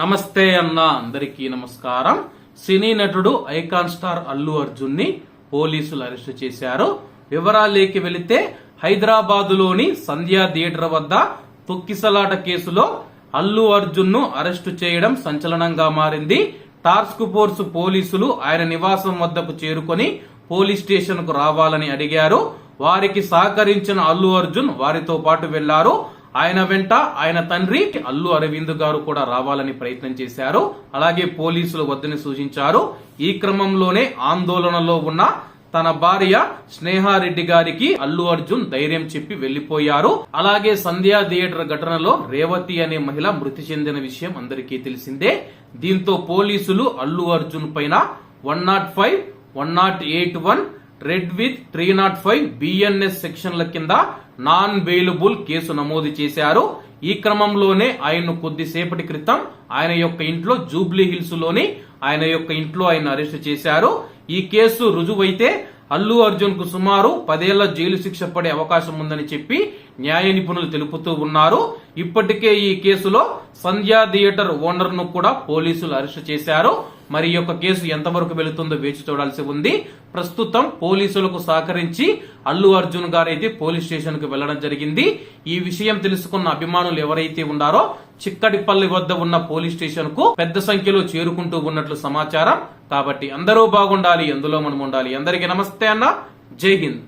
నమస్తే అన్న అందరికీ నమస్కారం. సినీ నటుడు ఐకాన్ స్టార్ అల్లు అర్జున్ని పోలీసులు అరెస్టు చేశారు. వివరాలేకి వెళితే హైదరాబాదులోని సంధ్యా థియేటర్ వద్ద తొక్కిసలాట కేసులో అల్లు అర్జున్ను అరెస్టు చేయడం సంచలనంగా మారింది. టాస్క్ ఫోర్స్ పోలీసులు ఆయన నివాసం వద్దకు చేరుకొని పోలీస్ స్టేషన్కు రావాలని అడిగారు. వారికి సహకరించిన అల్లు అర్జున్ వారితో పాటు వెళ్ళారు. ఆయన వెంట ఆయన తండ్రి అల్లు అరవింద్ గారు కూడా రావాలని ప్రయత్నం చేశారు. అలాగే పోలీసులు వద్దని సూచించారు. ఈ క్రమంలోనే ఆందోళనలో ఉన్న తన భార్య స్నేహారెడ్డి గారికి అల్లు అర్జున్ ధైర్యం చెప్పి వెళ్ళిపోయారు అలాగే సంధ్యా థియేటర్ ఘటనలో రేవతి అనే మహిళ మృతి చెందిన విషయం అందరికీ తెలిసిందే. దీంతో పోలీసులు అల్లు అర్జున్ పైన one naught five one naught eight one read with three naught five BNS సెక్షన్ల కింద నాన్ బెయిలబుల్ కేసు నమోదు చేశారు. ఈ క్రమంలోనే ఆయన్ను కొద్దిసేపటి క్రితం ఆయన యొక్క ఇంట్లో జూబ్లీ హిల్స్లోని ఆయన యొక్క ఇంట్లో ఆయన అరెస్ట్ చేశారు. ఈ కేసు రుజువైతే అల్లు అర్జున్కు సుమారు పదేళ్ళ జైలు శిక్ష పడే అవకాశం ఉందని చెప్పి న్యాయ నిపుణులు తెలుపుతూ ఉన్నారు. ఇప్పటికే ఈ కేసులో సంధ్యా థియేటర్ ఓనర్ను కూడా పోలీసులు అరెస్ట్ చేశారు. మరి ఈ యొక్క కేసు ఎంతవరకు వెళుతుందో వేచి చూడాల్సి ఉంది. ప్రస్తుతం పోలీసులకు సహకరించి అల్లు అర్జున్ గారైతే పోలీస్ స్టేషన్కు వెళ్ళడం జరిగింది. ఈ విషయం తెలుసుకున్న అభిమానులు ఎవరైతే ఉన్నారో చిక్కడిపల్లి వద్ద ఉన్న పోలీస్ స్టేషన్కు పెద్ద సంఖ్యలో చేరుకుంటూ ఉన్నట్లు సమాచారం. కాబట్టి అందరూ బాగుండాలి ఎందులో మనం ఉండాలి. అందరికీ నమస్తే అన్న. జై హింద్.